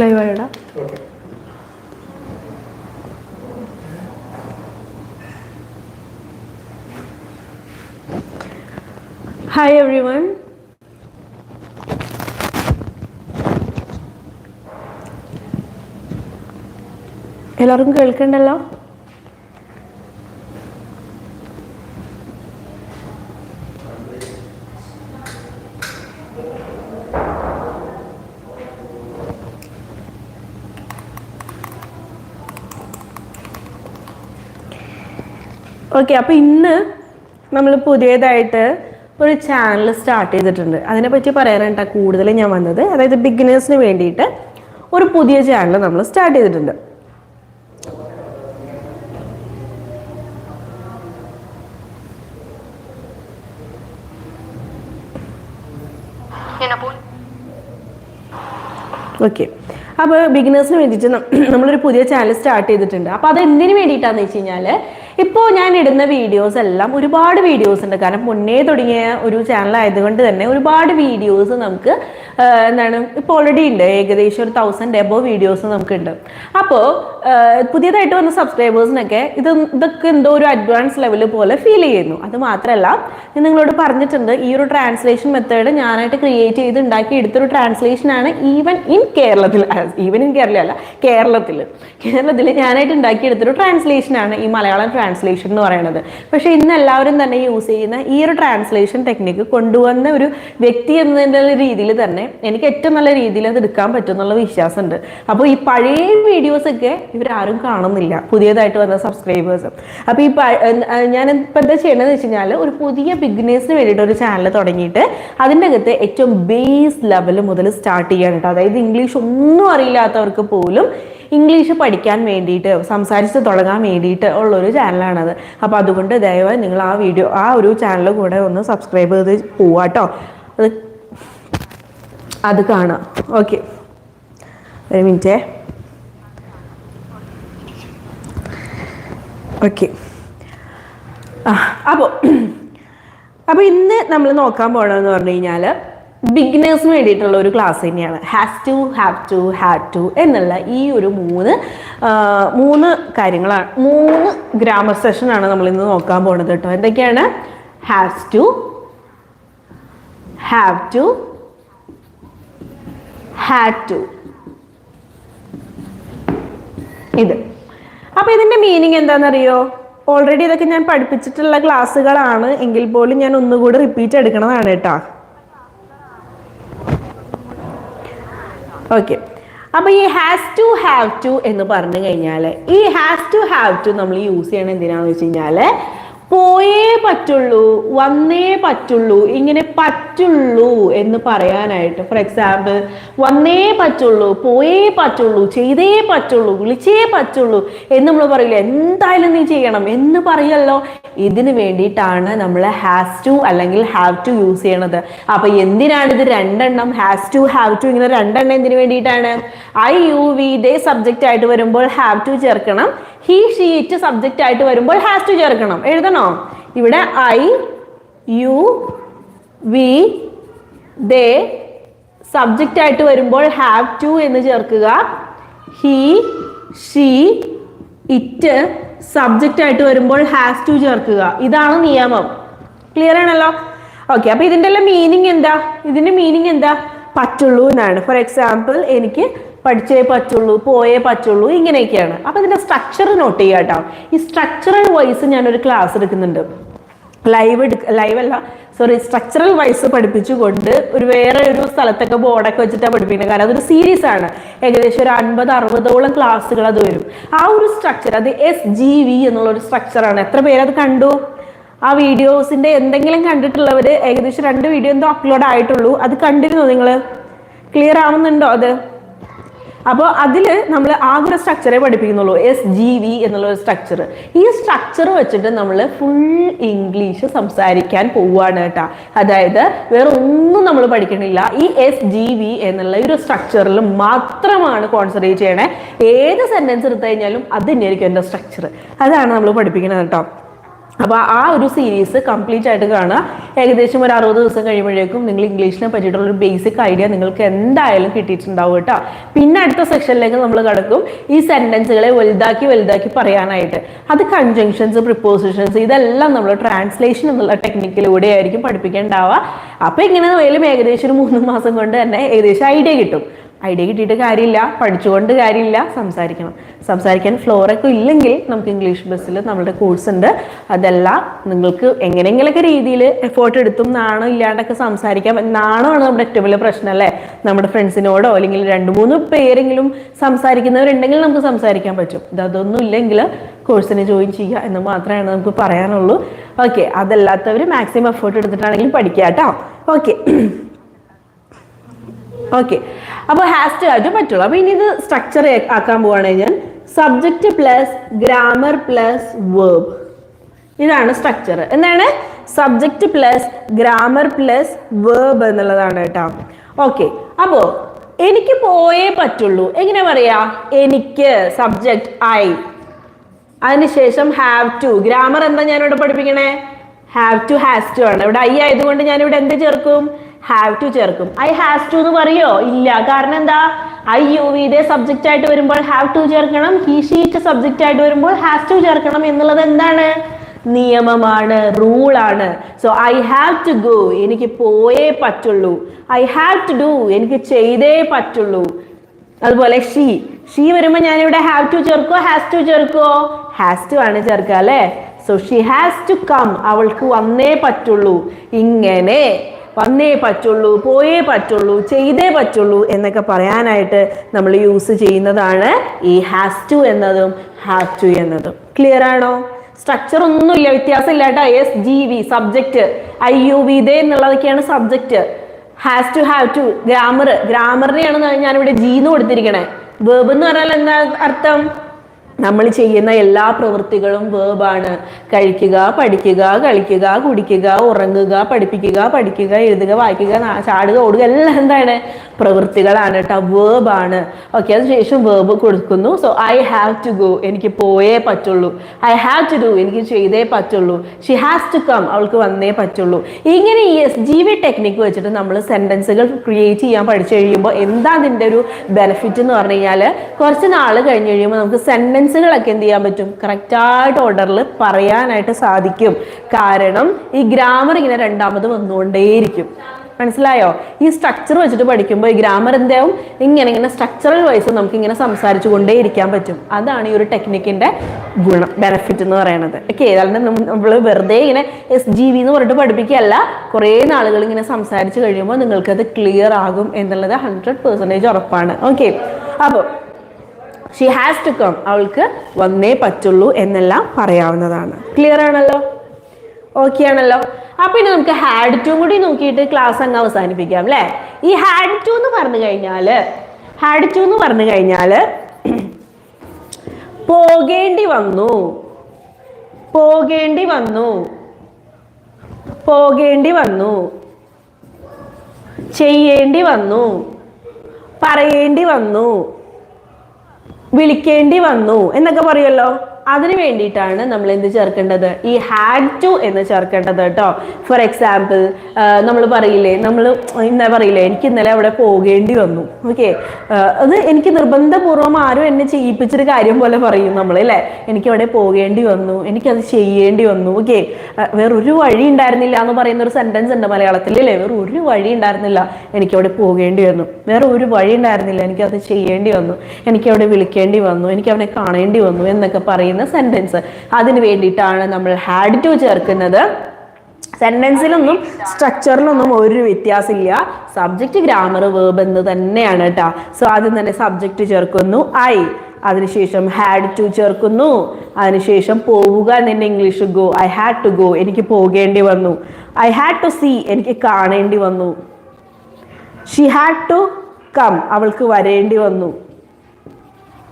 ലൈവായിടാം okay hi everyone എല്ലാവർക്കും കേൾക്കണ്ടല്ലോ? Okay അപ്പോൾ ഇന്ന് നമ്മൾ പുതിയതായിട്ട് ഒരു ചാനൽ സ്റ്റാർട്ട് ചെയ്തിട്ടുണ്ട്. അതിനെപ്പറ്റി പറയാനായിട്ടാണ് കൂടുതൽ ഞാൻ വന്നത്. അതായത് ബിഗിനേഴ്സിന് വേണ്ടിയിട്ട് ഒരു പുതിയ ചാനൽ നമ്മൾ സ്റ്റാർട്ട് ചെയ്തിട്ടുണ്ട്. ഓക്കെ അപ്പോൾ ബിഗിനേഴ്സിന് വേണ്ടിയിട്ട് നമ്മളൊരു പുതിയ ചാനൽ സ്റ്റാർട്ട് ചെയ്തിട്ടുണ്ട്. അപ്പോൾ അത് എന്തിനു വേണ്ടിയിട്ടാണെന്ന് വെച്ച് കഴിഞ്ഞാൽ ഇപ്പോൾ ഞാൻ ഇടുന്ന വീഡിയോസ് എല്ലാം ഒരുപാട് വീഡിയോസ് ഉണ്ട്. കാരണം മുന്നേ തുടങ്ങിയ ഒരു ചാനൽ ആയതുകൊണ്ട് തന്നെ ഒരുപാട് വീഡിയോസ് നമുക്ക് എന്താണ് ഇപ്പോൾ ഓൾറെഡി ഉണ്ട്. ഏകദേശം ഒരു തൗസൻഡ് എബോ വീഡിയോസ് നമുക്കുണ്ട്. അപ്പോൾ പുതിയതായിട്ട് വന്ന സബ്സ്ക്രൈബേഴ്സിനൊക്കെ ഇത് ഇതൊക്കെ എന്തോ ഒരു അഡ്വാൻസ് ലെവൽ പോലെ ഫീൽ ചെയ്യുന്നു. അത് മാത്രമല്ല ഞാൻ നിങ്ങളോട് പറഞ്ഞിട്ടുണ്ട് ഈ ഒരു ട്രാൻസ്ലേഷൻ മെത്തേഡ് ഞാനായിട്ട് ക്രിയേറ്റ് ചെയ്ത് ഉണ്ടാക്കി എടുത്തൊരു ട്രാൻസ്ലേഷൻ ആണ് ഈവൻ ഇൻ കേരളത്തിൽ ഈവൻ ഇൻ കേരള അല്ല കേരളത്തിൽ കേരളത്തിൽ ഞാനായിട്ട് ട്രാൻസ്ലേഷൻ ആണ് ഈ മലയാളം ട്രാൻസ്ലേഷൻ എന്ന് പറയുന്നത് പക്ഷേ ഇന്ന് എല്ലാവരും തന്നെ യൂസ് ചെയ്യുന്ന ഈ ഒരു ട്രാൻസ്ലേഷൻ ടെക്നിക്ക് കൊണ്ടുവന്ന ഒരു വ്യക്തി എന്നതിന്റെ രീതിയിൽ തന്നെ എനിക്ക് ഏറ്റവും നല്ല രീതിയിൽ അത് എടുക്കാൻ പറ്റും എന്നുള്ള വിശ്വാസമുണ്ട്. അപ്പോൾ ഈ പഴയ വീഡിയോസൊക്കെ ഇവരാരും കാണുന്നില്ല. പുതിയതായിട്ട് വന്ന സബ്സ്ക്രൈബേഴ്സ് അപ്പോൾ ഈ ഞാൻ ഇപ്പം എന്താ ചെയ്യണമെന്ന് വെച്ച് കഴിഞ്ഞാൽ ഒരു പുതിയ ബിഗിനേഴ്സിന് വേണ്ടിയിട്ട് ഒരു ചാനൽ തുടങ്ങിയിട്ട് അതിന്റെ അകത്ത് ഏറ്റവും ബേസ് ലെവൽ മുതൽ സ്റ്റാർട്ട് ചെയ്യാൻ കേട്ടോ അതായത് ഇംഗ്ലീഷ് ഒന്നും അറിയില്ലാത്തവർക്ക് പോലും ഇംഗ്ലീഷ് പഠിക്കാൻ വേണ്ടിയിട്ട് സംസാരിച്ച് തുടങ്ങാൻ വേണ്ടിയിട്ട് ഉള്ളൊരു ചാനലാണത് അപ്പോൾ അതുകൊണ്ട് ദയവായി നിങ്ങൾ ആ വീഡിയോ ആ ഒരു ചാനൽ കൂടെ ഒന്ന് സബ്സ്ക്രൈബ് ചെയ്ത് പോവാട്ടോ അത് അത് കാണാം. ഓക്കെ ഒരു മിനിറ്റേ ഓക്കെ അപ്പോൾ അപ്പോൾ ഇന്ന് നമ്മൾ നോക്കാൻ പോകണമെന്ന് പറഞ്ഞു കഴിഞ്ഞാൽ ബിഗിനേഴ്സിന് വേണ്ടിയിട്ടുള്ള ഒരു ക്ലാസ് തന്നെയാണ്. Has to have to had to എന്നുള്ള ഈ ഒരു മൂന്ന് മൂന്ന് കാര്യങ്ങളാണ്. മൂന്ന് ഗ്രാമർ സെഷനാണ് നമ്മൾ ഇന്ന് നോക്കാൻ പോണത് കേട്ടോ. എന്തൊക്കെയാണ്? Has to have to had to ഇത്. അപ്പൊ ഇതിന്റെ മീനിങ് എന്താണെന്നറിയോ? ഓൾറെഡി ഇതൊക്കെ ഞാൻ പഠിപ്പിച്ചിട്ടുള്ള ക്ലാസ്സുകളാണ് എങ്കിൽ പോലും ഞാൻ ഒന്നുകൂടി റിപ്പീറ്റ് എടുക്കണതാണ് കേട്ടോ. ഓക്കെ അപ്പൊ ഈ ഹാസ് ടു ഹാവ് ടു എന്ന് പറഞ്ഞു കഴിഞ്ഞാൽ ഈ ഹാസ് ടു ഹാവ് ടു നമ്മൾ യൂസ് ചെയ്യണത് എന്തിനാന്ന് വെച്ച് കഴിഞ്ഞാൽ പോയേ പറ്റുള്ളൂ വന്നേ പറ്റുള്ളൂ ഇങ്ങനെ പറ്റുള്ളൂ എന്ന് പറയാനായിട്ട്. ഫോർ എക്സാമ്പിൾ വന്നേ പറ്റുള്ളൂ പോയേ പറ്റുള്ളൂ ചെയ്തേ പറ്റുള്ളൂ വിളിച്ചേ പറ്റുള്ളൂ എന്ന് നമ്മൾ പറയില്ല? എന്തായാലും നീ ചെയ്യണം എന്ന് പറയല്ലോ. ഇതിന് വേണ്ടിയിട്ടാണ് നമ്മൾ ഹാസ് ടു അല്ലെങ്കിൽ ഹാവ് ടു യൂസ് ചെയ്യണത്. അപ്പൊ എന്തിനാണ് ഇത് രണ്ടെണ്ണം? ഹാസ് ടു ഹാവ് ടു ഇങ്ങനെ രണ്ടെണ്ണം എന്തിനു വേണ്ടിയിട്ടാണ്? I you we they subject ആയിട്ട് വരുമ്പോൾ ഹാവ് ടു ചേർക്കണം. ഹി ഷീറ്റ് സബ്ജക്റ്റ് ആയിട്ട് വരുമ്പോൾ ഹാസ് ടു ചേർക്കണം. എഴുതണോ? ഇവിടെ I you we they subject ആയിട്ട് വരുമ്പോൾ ഹാവ് ടു എന്ന് ചേർക്കുക. ഹി ഷീ ഇറ്റ് സബ്ജക്റ്റ് ആയിട്ട് വരുമ്പോൾ ഹാസ് ടു ചേർക്കുക. ഇതാണ് നിയമം. ക്ലിയർ ആണല്ലോ? ഓക്കെ അപ്പൊ ഇതിന്റെ എല്ലാം മീനിങ് എന്താ? ഇതിന്റെ മീനിങ് എന്താ? പറ്റുള്ളൂ എന്നാണ്. ഫോർ എക്സാമ്പിൾ എനിക്ക് പഠിച്ചേ പറ്റുള്ളൂ പോയേ പറ്റുള്ളൂ ഇങ്ങനെയൊക്കെയാണ്. അപ്പൊ ഇതിന്റെ സ്ട്രക്ചർ നോട്ട് ചെയ്യുക കേട്ടോ. ഈ സ്ട്രക്ചറൽ വൈസ് ഞാനൊരു ക്ലാസ് എടുക്കുന്നുണ്ട്. ലൈവ് എടുക്ക അല്ല സോറി സ്ട്രക്ചറൽ വൈസ് പഠിപ്പിച്ചുകൊണ്ട് ഒരു വേറെ ഒരു സ്ഥലത്തൊക്കെ ബോർഡൊക്കെ വെച്ചിട്ടാണ് പഠിപ്പിക്കുന്നത്. കാരണം അതൊരു സീരീസ് ആണ്. ഏകദേശം ഒരു അൻപത് അറുപതോളം ക്ലാസ്സുകൾ അത് വരും. ആ ഒരു സ്ട്രക്ചർ അത് എസ് ജി വി എന്നുള്ള ഒരു സ്ട്രക്ചറാണ് എത്ര പേരത് കണ്ടു? ആ വീഡിയോസിന്റെ എന്തെങ്കിലും കണ്ടിട്ടുള്ളവർ ഏകദേശം രണ്ട് വീഡിയോ എന്തോ അപ്ലോഡ് ആയിട്ടുള്ളൂ. അത് കണ്ടിരുന്നോ നിങ്ങൾ ക്ലിയർ ആവുന്നുണ്ടോ അത്? അപ്പോൾ അതിൽ നമ്മൾ ആകെ ഒരു സ്ട്രക്ചറെ പഠിപ്പിക്കുന്നുള്ളൂ. എസ് ജി വി എന്നുള്ള ഒരു സ്ട്രക്ചർ ഈ സ്ട്രക്ചർ വെച്ചിട്ട് നമ്മൾ ഫുൾ ഇംഗ്ലീഷ് സംസാരിക്കാൻ പോവുകയാണ് കേട്ടോ. അതായത് വേറെ ഒന്നും നമ്മൾ പഠിക്കണില്ല. ഈ എസ് ജി വി എന്നുള്ള ഒരു സ്ട്രക്ചറിൽ മാത്രമാണ് കോൺസെൻട്രേറ്റ് ചെയ്യണേ. ഏത് സെന്റൻസ് എടുത്തു കഴിഞ്ഞാലും അത് തന്നെയായിരിക്കും എന്റെ സ്ട്രക്ചർ അതാണ് നമ്മൾ പഠിപ്പിക്കുന്നത് കേട്ടോ. അപ്പോൾ ആ ഒരു സീരീസ് കംപ്ലീറ്റ് ആയിട്ട് കാണുക. ഏകദേശം ഒരു അറുപത് ദിവസം കഴിയുമ്പോഴേക്കും നിങ്ങൾ ഇംഗ്ലീഷിനെ പറ്റിയിട്ടുള്ള ഒരു ബേസിക് ഐഡിയ നിങ്ങൾക്ക് എന്തായാലും കിട്ടിയിട്ടുണ്ടാവും കേട്ടോ. പിന്നെ അടുത്ത സെക്ഷനിലേക്ക് നമ്മൾ കിടക്കും. ഈ സെന്റൻസുകളെ വലുതാക്കി വലുതാക്കി പറയാനായിട്ട്. അത് കൺജങ്ഷൻസ് പ്രിപ്പോസിഷൻസ് ഇതെല്ലാം നമ്മൾ ട്രാൻസ്ലേഷൻ എന്നുള്ള ടെക്നിക്കിലൂടെ ആയിരിക്കും പഠിപ്പിക്കേണ്ടാവുക. അപ്പോൾ ഇങ്ങനെ വേലും ഏകദേശം ഒരു മൂന്ന് മാസം കൊണ്ട് തന്നെ ഏകദേശം ഐഡിയ കിട്ടും. ഐഡിയ കിട്ടിയിട്ട് കാര്യമില്ല പഠിച്ചുകൊണ്ട് കാര്യമില്ല സംസാരിക്കണം. സംസാരിക്കാൻ ഫ്ലോറൊക്കെ ഇല്ലെങ്കിൽ നമുക്ക് ഇംഗ്ലീഷ് ബസ്സിൽ നമ്മുടെ കോഴ്സ് ഉണ്ട്. അതെല്ലാം നിങ്ങൾക്ക് എങ്ങനെയെങ്കിലൊക്കെ രീതിയിൽ എഫേർട്ട് എടുത്തും നാണം ഇല്ലാണ്ടൊക്കെ സംസാരിക്കാം നാണമാണ് നമ്മുടെ ഏറ്റവും വലിയ പ്രശ്നം അല്ലേ? നമ്മുടെ ഫ്രണ്ട്സിനോടോ അല്ലെങ്കിൽ രണ്ട് മൂന്ന് പേരെങ്കിലും സംസാരിക്കുന്നവരുണ്ടെങ്കിൽ നമുക്ക് സംസാരിക്കാൻ പറ്റും. ഇത് അതൊന്നും ഇല്ലെങ്കിൽ കോഴ്സിന് ജോയിൻ ചെയ്യുക എന്ന് മാത്രമേ നമുക്ക് പറയാനുള്ളൂ. ഓക്കെ അതല്ലാത്തവർ മാക്സിമം എഫേർട്ട് എടുത്തിട്ടാണെങ്കിലും പഠിക്കുക കേട്ടോ ഓക്കെ ഓക്കെ അപ്പോൾ ഹാസ് ടു ആയിട്ട് പറ്റുള്ളൂ. അപ്പോൾ ഇനി ഇത് സ്ട്രക്ചർ ആക്കാൻ പോവുകയാണെങ്കിൽ ഞാൻ. Subject plus grammar plus verb ഇതാണ് സ്ട്രക്ചർ എന്താണ്? Subject plus grammar plus verb എന്നുള്ളതാണ് കേട്ടോ. ഓക്കെ അപ്പോൾ എനിക്ക് പോയേ പറ്റുള്ളൂ. എങ്ങനെ പറയാ? എനിക്ക് സബ്ജക്റ്റ് ഐ അതിനുശേഷം ഹാവ് ടു ഗ്രാമർ എന്താ ഞാനിവിടെ പഠിപ്പിക്കണേ? ഹാവ് ടു ഹാസ് ടു ആണ്. ഇവിടെ ഐ ആയതുകൊണ്ട് ഞാനിവിടെ എന്ത് ചേർക്കും? ഹാവ് ടു ചേർക്കും. ഐ ഹാസ് ടു എന്ന് പറയോ? ഇല്ല. കാരണം എന്താ? ഐ യു ഇതേ സബ്ജക്റ്റ് ആയിട്ട് വരുമ്പോൾ ഹാവ് ടു ചേർക്കണം. ഹി ഷീറ്റ് സബ്ജക്റ്റ് ആയിട്ട് വരുമ്പോൾ ഹാസ് ടു ചേർക്കണം എന്നുള്ളത് എന്താണ്? നിയമമാണ്. റൂൾ ആണ്. So I have to go എനിക്ക് പോയേ പറ്റുള്ളൂ. ഐ ഹാവ് ടു ഡു എനിക്ക് ചെയ്തേ പറ്റുള്ളൂ. അതുപോലെ ഷീ ഷീ വരുമ്പോൾ ഇവിടെ ഹാവ് ടു ചേർക്കോ ഹാസ് ടു ചേർക്കോ ഹാസ് ടു ആണ് ചേർക്കുക അല്ലേ? So she has to come അവൾക്ക് വന്നേ പറ്റുള്ളൂ. ഇങ്ങനെ. വന്നേ പറ്റുള്ളൂ പോയേ പറ്റുള്ളൂ ചെയ്തേ പറ്റുള്ളൂ എന്നൊക്കെ പറയാനായിട്ട് നമ്മൾ യൂസ് ചെയ്യുന്നതാണ് ഈ ഹാസ് ടു എന്നതും ഹാവ് ടു എന്നതും. ക്ലിയർ ആണോ? സ്ട്രക്ചർ ഒന്നുമില്ല വ്യത്യാസമില്ല കേട്ടോ. S G V subject I you we they എന്നുള്ളതൊക്കെയാണ് subject has to have to grammar ഗ്രാമറിനെയാണ് ഞാനിവിടെ ജി എന്ന് കൊടുത്തിരിക്കണേ. വേബ് എന്ന് പറഞ്ഞാൽ എന്താ അർത്ഥം? നമ്മൾ ചെയ്യുന്ന എല്ലാ പ്രവൃത്തികളും വേർബാണ്. കഴിക്കുക പഠിക്കുക കളിക്കുക കുടിക്കുക ഉറങ്ങുക പഠിപ്പിക്കുക പഠിക്കുക എഴുതുക വായിക്കുക ചാടുക ഓടുക എല്ലാം എന്താണ്? പ്രവൃത്തികളാണ് കേട്ടോ. വേർബാണ്. ഓക്കെ അതിനുശേഷം വേർബ് കൊടുക്കുന്നു. So I have to go എനിക്ക് പോയേ പറ്റുള്ളൂ. ഐ ഹാവ് ടു ഡു എനിക്ക് ചെയ്തേ പറ്റുള്ളൂ. ഷി ഹാസ് ടു കം അവൾക്ക് വന്നേ പറ്റുള്ളൂ. ഇങ്ങനെ ഈ എസ് ജി വി ടെക്നിക്ക് വെച്ചിട്ട് നമ്മൾ സെന്റൻസുകൾ ക്രിയേറ്റ് ചെയ്യാൻ പഠിച്ചു കഴിയുമ്പോൾ എന്താ അതിന്റെ ഒരു ബെനിഫിറ്റ് എന്ന് പറഞ്ഞു കഴിഞ്ഞാൽ കുറച്ച് നാൾ കഴിഞ്ഞ് കഴിയുമ്പോൾ നമുക്ക് സെന്റൻസുകളൊക്കെ എന്ത് ചെയ്യാൻ പറ്റും? കറക്റ്റായിട്ട് ഓർഡറിൽ പറയാനായിട്ട് സാധിക്കും. കാരണം ഈ ഗ്രാമർ ഇങ്ങനെ രണ്ടാമത് വന്നുകൊണ്ടേയിരിക്കും. മനസ്സിലായോ? ഈ സ്ട്രക്ചർ വെച്ചിട്ട് പഠിക്കുമ്പോൾ ഈ ഗ്രാമർ എന്താവും ഇങ്ങനെ ഇങ്ങനെ സ്ട്രക്ചറൽ വൈസ് നമുക്ക് ഇങ്ങനെ സംസാരിച്ചു കൊണ്ടേ ഇരിക്കാൻ പറ്റും. അതാണ് ഈ ഒരു ടെക്നിക്കിന്റെ ഗുണം ബെനഫിറ്റ് എന്ന് പറയുന്നത് ഓക്കെ ഏതാണ്ട് നമ്മൾ വെറുതെ ഇങ്ങനെ എസ് ജി വി എന്ന് പറഞ്ഞിട്ട് പഠിപ്പിക്കുകയല്ല. കുറേ നാളുകൾ ഇങ്ങനെ സംസാരിച്ച് കഴിയുമ്പോൾ നിങ്ങൾക്കത് ക്ലിയർ ആകും എന്നുള്ളത് ഹൺഡ്രഡ് പെർസെന്റേജ് ഉറപ്പാണ്. ഓക്കെ അപ്പോൾ ഷി ഹാസ് ടു കം അവൾക്ക് വന്നേ പറ്റുള്ളൂ എന്നെല്ലാം പറയാവുന്നതാണ്. ക്ലിയർ ആണല്ലോ? ഓക്കെ ആണല്ലോ? അപ്പൊ ഇനി നമുക്ക് ഹാഡ് ടു കൂടി നോക്കിയിട്ട് ക്ലാസ് അങ്ങ് അവസാനിപ്പിക്കാം അല്ലേ ഈ ഹാഡ് ടു എന്ന് പറഞ്ഞു കഴിഞ്ഞാൽ ഹാഡ് ടു എന്ന് പറഞ്ഞു കഴിഞ്ഞാൽ പോകേണ്ടി വന്നു. പോകേണ്ടി വന്നു. പോകേണ്ടി വന്നു. ചെയ്യേണ്ടി വന്നു. പറയേണ്ടി വന്നു. വിളിക്കേണ്ടി വന്നു എന്നൊക്കെ പറയുമല്ലോ? അതിന് വേണ്ടിയിട്ടാണ് നമ്മൾ എന്ത് ചേർക്കേണ്ടത്? ഈ ഹാഡ് ടു എന്ന് ചേർക്കേണ്ടത് കേട്ടോ. ഫോർ എക്സാമ്പിൾ നമ്മൾ പറയില്ലേ നമ്മൾ ഇന്നലെ പറയില്ലേ എനിക്ക് ഇന്നലെ അവിടെ പോകേണ്ടി വന്നു. ഓക്കെ അത് എനിക്ക് നിർബന്ധപൂർവം ആരും എന്നെ ചെയ്യിപ്പിച്ചൊരു കാര്യം പോലെ പറയും നമ്മൾ അല്ലേ? എനിക്ക് അവിടെ പോകേണ്ടി വന്നു എനിക്കത് ചെയ്യേണ്ടി വന്നു. ഓക്കെ വേറൊരു വഴി ഉണ്ടായിരുന്നില്ല എന്ന് പറയുന്ന ഒരു സെന്റൻസ് ഉണ്ട് മലയാളത്തിൽ അല്ലേ? വേറെ ഒരു വഴി ഉണ്ടായിരുന്നില്ല എനിക്ക് അവിടെ പോകേണ്ടി വന്നു. വേറെ ഒരു വഴി ഉണ്ടായിരുന്നില്ല എനിക്കത് ചെയ്യേണ്ടി വന്നു. എനിക്ക് അവിടെ വിളിക്കേണ്ടി വന്നു എനിക്ക് അവനെ കാണേണ്ടി വന്നു എന്നൊക്കെ പറയുന്ന സെന്റൻസ് അതിന് വേണ്ടിയിട്ടാണ് നമ്മൾ ഹാഡ് ടു ചേർക്കുന്നത്. സെന്റൻസിലൊന്നും സ്ട്രക്ചറിലൊന്നും ഒരു വ്യത്യാസമില്ല. സബ്ജക്റ്റ് ഗ്രാമർ വേർബ് എന്ന് തന്നെയാണ് കേട്ടോ സോ ആദ്യം തന്നെ സബ്ജക്റ്റ് ചേർക്കുന്നു. ഐ അതിനുശേഷം ഹാഡ് ടു ചേർക്കുന്നു. അതിനുശേഷം പോവുക എന്നെ English go I had to go എനിക്ക് പോകേണ്ടി വന്നു. ഐ ഹാഡ് ടു സീ എനിക്ക് കാണേണ്ടി വന്നു. ഷി ഹാഡ് ടു കം അവൾക്ക് വരേണ്ടി വന്നു.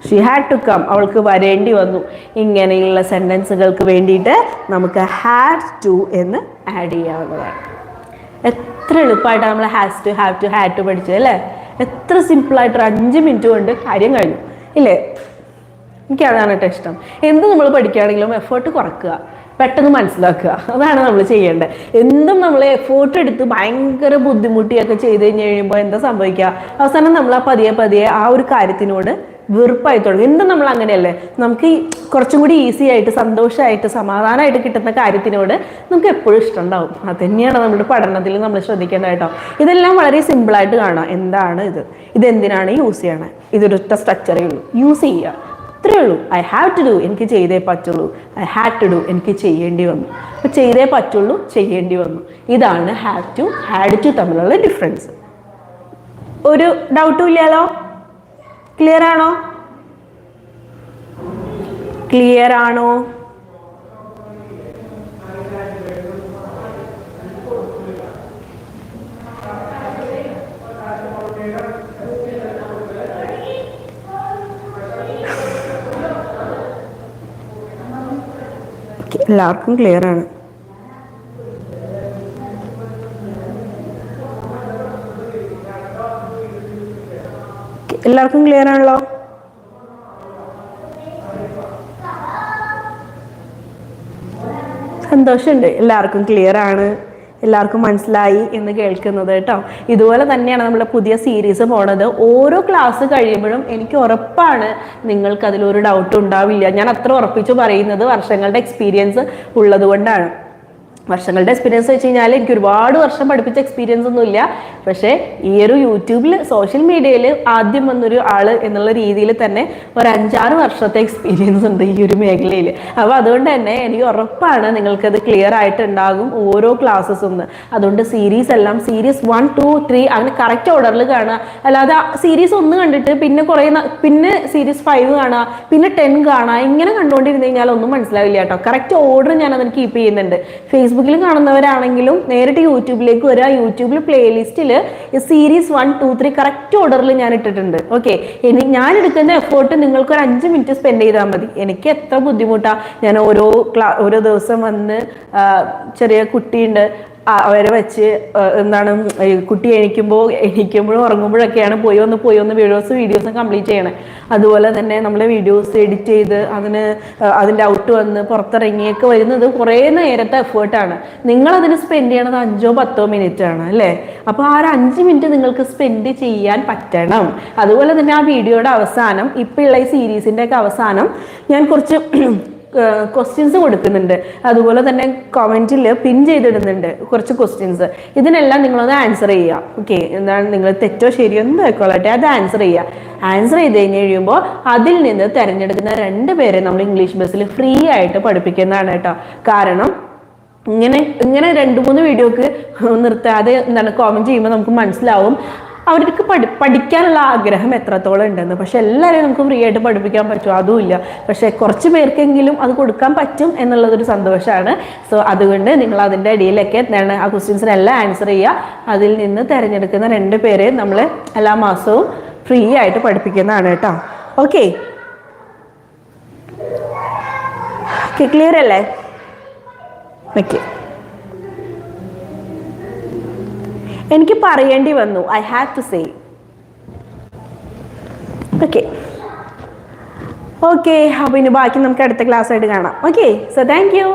ഷി ഹാഡ് ടു കം അവൾക്ക് വരേണ്ടി വന്നു. ഇങ്ങനെയുള്ള സെന്റൻസുകൾക്ക് വേണ്ടിയിട്ട് നമുക്ക് ഹാഡ് ടു എന്ന് ആഡ് ചെയ്യാവുന്നതാണ്. എത്ര എളുപ്പമായിട്ടാണ് നമ്മൾ has to have to had to പഠിച്ചത് അല്ലേ? എത്ര സിമ്പിളായിട്ട് ഒരു അഞ്ച് മിനിറ്റ് കൊണ്ട് കാര്യം കഴിഞ്ഞു ഇല്ലേ? എനിക്ക് അതാണ് കേട്ടോ ഇഷ്ടം. എന്ത് നമ്മൾ പഠിക്കുകയാണെങ്കിലും എഫേർട്ട് കുറക്കുക പെട്ടെന്ന് മനസ്സിലാക്കുക. അതാണ് നമ്മൾ ചെയ്യേണ്ടത്. എന്തും നമ്മൾ എഫേർട്ട് എടുത്ത് ഭയങ്കര ബുദ്ധിമുട്ടിയൊക്കെ ചെയ്ത് കഴിഞ്ഞ് കഴിയുമ്പോൾ എന്താ സംഭവിക്കുക? അവസാനം നമ്മൾ ആ പതിയെ പതിയെ ആ ഒരു കാര്യത്തിനോട് വെറുപ്പായി തുടങ്ങും. എന്തും നമ്മൾ അങ്ങനെയല്ലേ? നമുക്ക് കുറച്ചും കൂടി ഈസി ആയിട്ട് സന്തോഷമായിട്ട് സമാധാനമായിട്ട് കിട്ടുന്ന കാര്യത്തിനോട് നമുക്ക് എപ്പോഴും ഇഷ്ടം ഉണ്ടാവും. അത് തന്നെയാണ് നമ്മുടെ പഠനത്തിൽ നമ്മൾ ശ്രദ്ധിക്കേണ്ടതായിട്ടോ ഇതെല്ലാം വളരെ സിമ്പിളായിട്ട് കാണാം. എന്താണ് ഇത്? ഇതെന്തിനാണ് യൂസ് ചെയ്യണത് ഇതൊരൊറ്റ സ്ട്രക്ചറേ ഉള്ളൂ. യൂസ് ചെയ്യുക. ഇത്രയേ ഉള്ളൂ. ഐ ഹാവ് ടു ഡു എനിക്ക് ചെയ്തേ പറ്റുള്ളൂ. ഐ ഹാഡ് ടു ഡു എനിക്ക് ചെയ്യേണ്ടി വന്നു. അപ്പോൾ ചെയ്തേ പറ്റുള്ളൂ ചെയ്യേണ്ടി വന്നു. ഇതാണ് ഹാവ് ടു ഹാഡ് ടു തമ്മിലുള്ള ഡിഫറൻസ് ഒരു ഡൗട്ടും ഇല്ലല്ലോ? ക്ലിയർ ആണോ? ക്ലിയർ ആണോ? എല്ലാവർക്കും ക്ലിയർ ആണ്. എല്ലാവർക്കും ക്ലിയർ ആണല്ലോ? സന്തോഷമുണ്ട്. എല്ലാവർക്കും ക്ലിയർ ആണ്. എല്ലാവർക്കും മനസ്സിലായി എന്ന് കേൾക്കുന്നത് കേട്ടോ. ഇതുപോലെ തന്നെയാണ് നമ്മൾ പുതിയ സീരീസ് പോണത്. ഓരോ ക്ലാസ് കഴിയുമ്പോഴും എനിക്ക് ഉറപ്പാണ് നിങ്ങൾക്ക് അതിലൊരു ഡൗട്ട് ഉണ്ടാവില്ല. ഞാൻ അത്ര ഉറപ്പിച്ചു പറയുന്നത് വർഷങ്ങളുടെ എക്സ്പീരിയൻസ് ഉള്ളത് കൊണ്ടാണ്. വർഷങ്ങളുടെ എക്സ്പീരിയൻസ് വെച്ച് കഴിഞ്ഞാൽ എനിക്ക് ഒരുപാട് വർഷം പഠിപ്പിച്ച എക്സ്പീരിയൻസ് ഒന്നുമില്ല പക്ഷേ ഈ ഒരു യൂട്യൂബിൽ സോഷ്യൽ മീഡിയയിൽ ആദ്യം വന്നൊരു ആൾ എന്നുള്ള രീതിയിൽ തന്നെ ഒരു അഞ്ചാറ് വർഷത്തെ എക്സ്പീരിയൻസ് ഉണ്ട് ഈ ഒരു മേഖലയിൽ അപ്പോൾ അതുകൊണ്ട് തന്നെ എനിക്ക് ഉറപ്പാണ് നിങ്ങൾക്കത് ക്ലിയർ ആയിട്ടുണ്ടാകും ഓരോ ക്ലാസ്സസ് അതുകൊണ്ട് സീരീസ് എല്ലാം സീരീസ് വൺ ടു ത്രീ അങ്ങനെ കറക്റ്റ് ഓർഡറിൽ കാണുക. അല്ലാതെ സീരീസ് ഒന്ന് കണ്ടിട്ട് പിന്നെ കുറേ പിന്നെ സീരീസ് ഫൈവ് കാണുക പിന്നെ ടെൻ കാണുക ഇങ്ങനെ കണ്ടുകൊണ്ടിരുന്നു കഴിഞ്ഞാൽ ഒന്നും മനസ്സിലാവില്ല കേട്ടോ. കറക്റ്റ് ഓർഡർ ഞാൻ അതിന് കീപ്പ് ചെയ്യുന്നുണ്ട് ഫേസ്ബുക്കിൽ കാണുന്നവരാണെങ്കിലും നേരിട്ട് യൂട്യൂബിലേക്ക് വരിക യൂട്യൂബിൽ പ്ലേലിസ്റ്റിൽ series one two three correct ഓർഡറിൽ ഞാൻ ഇട്ടിട്ടുണ്ട്. ഓക്കെ ഇനി ഞാൻ എടുക്കുന്ന എഫേർട്ട് നിങ്ങൾക്ക് ഒരു അഞ്ച് മിനിറ്റ് സ്പെൻഡ് ചെയ്താൽ മതി. എനിക്ക് എത്ര ബുദ്ധിമുട്ടാണ് ഞാൻ ഓരോ ക്ലാ ഓരോ ദിവസം വന്ന് ചെറിയ കുട്ടിയുണ്ട്. അവരെ വെച്ച് എന്താണ് കുട്ടി എണീക്കുമ്പോൾ എണീക്കുമ്പോഴും ഉറങ്ങുമ്പോഴൊക്കെയാണ് പോയി വന്ന് പോയി വന്ന് വീഡിയോസ് വീഡിയോസ് കംപ്ലീറ്റ് ചെയ്യണേ. അതുപോലെ തന്നെ നമ്മളെ വീഡിയോസ് എഡിറ്റ് ചെയ്ത് അതിന് അതിന്റെ ഔട്ട് വന്ന് പുറത്തിറങ്ങിയൊക്കെ വരുന്നത് കുറേ നേരത്തെ എഫേർട്ടാണ് നിങ്ങളതിന് സ്പെൻഡ് ചെയ്യണത് അഞ്ചോ പത്തോ മിനിറ്റ് ആണ് അല്ലേ? അപ്പോൾ ആ ഒരു അഞ്ച് മിനിറ്റ് നിങ്ങൾക്ക് സ്പെൻഡ് ചെയ്യാൻ പറ്റണം. അതുപോലെ തന്നെ ആ വീഡിയോയുടെ അവസാനം ഇപ്പോൾ ഉള്ള ഈ സീരീസിന്റെ ഒക്കെ അവസാനം ഞാൻ കുറച്ച് ക്വസ്റ്റ്യൻസ് കൊടുക്കുന്നുണ്ട്. അതുപോലെ തന്നെ കമന്റിൽ പിൻ ചെയ്തിടുന്നുണ്ട് കുറച്ച് ക്വസ്റ്റ്യൻസ് ഇതിനെല്ലാം നിങ്ങളൊന്ന് ആൻസർ ചെയ്യുക. ഓക്കെ എന്താണ് നിങ്ങൾ തെറ്റോ ശരിയോ ഒന്നും ആയിക്കോളട്ടെ അത് ആൻസർ ചെയ്യുക. ആൻസർ ചെയ്ത് കഴിഞ്ഞ് കഴിയുമ്പോൾ അതിൽ നിന്ന് തിരഞ്ഞെടുക്കുന്ന രണ്ട് പേരെ നമ്മൾ ഇംഗ്ലീഷ് ബസ്സിൽ ഫ്രീ ആയിട്ട് പഠിപ്പിക്കുന്നതാണ് കേട്ടോ. കാരണം ഇങ്ങനെ ഇങ്ങനെ രണ്ട് മൂന്ന് വീഡിയോക്ക് നിർത്താതെ എന്താണ് കോമന്റ് ചെയ്യുമ്പോൾ നമുക്ക് മനസ്സിലാവും. അവർക്ക് പഠി പഠിക്കാനുള്ള ആഗ്രഹം എത്രത്തോളം ഉണ്ടെന്ന്. പക്ഷെ എല്ലാവരെയും നമുക്ക് ഫ്രീ ആയിട്ട് പഠിപ്പിക്കാൻ പറ്റും അതുമില്ല. പക്ഷെ കുറച്ച് പേർക്കെങ്കിലും അത് കൊടുക്കാൻ പറ്റും എന്നുള്ളതൊരു സന്തോഷമാണ്. സോ അതുകൊണ്ട് നിങ്ങൾ അതിന്റെ ഇടയിലൊക്കെ എന്താണ് ആ ക്വസ്റ്റ്യൻസിനെല്ലാം ആൻസർ ചെയ്യുക. അതിൽ നിന്ന് തിരഞ്ഞെടുക്കുന്ന രണ്ട് പേരെ നമ്മൾ എല്ലാ മാസവും ഫ്രീ ആയിട്ട് പഠിപ്പിക്കുന്നതാണ് കേട്ടോ. ഓക്കെ ക്ലിയർ അല്ലേ? ഓക്കെ എനിക്ക് പറയേണ്ടി വന്നു. I have to say okay okay അപ്പോൾ ഇനി ബാക്കി നമുക്ക് അടുത്ത ക്ലാസ് ആയിട്ട് കാണാം. Okay so thank you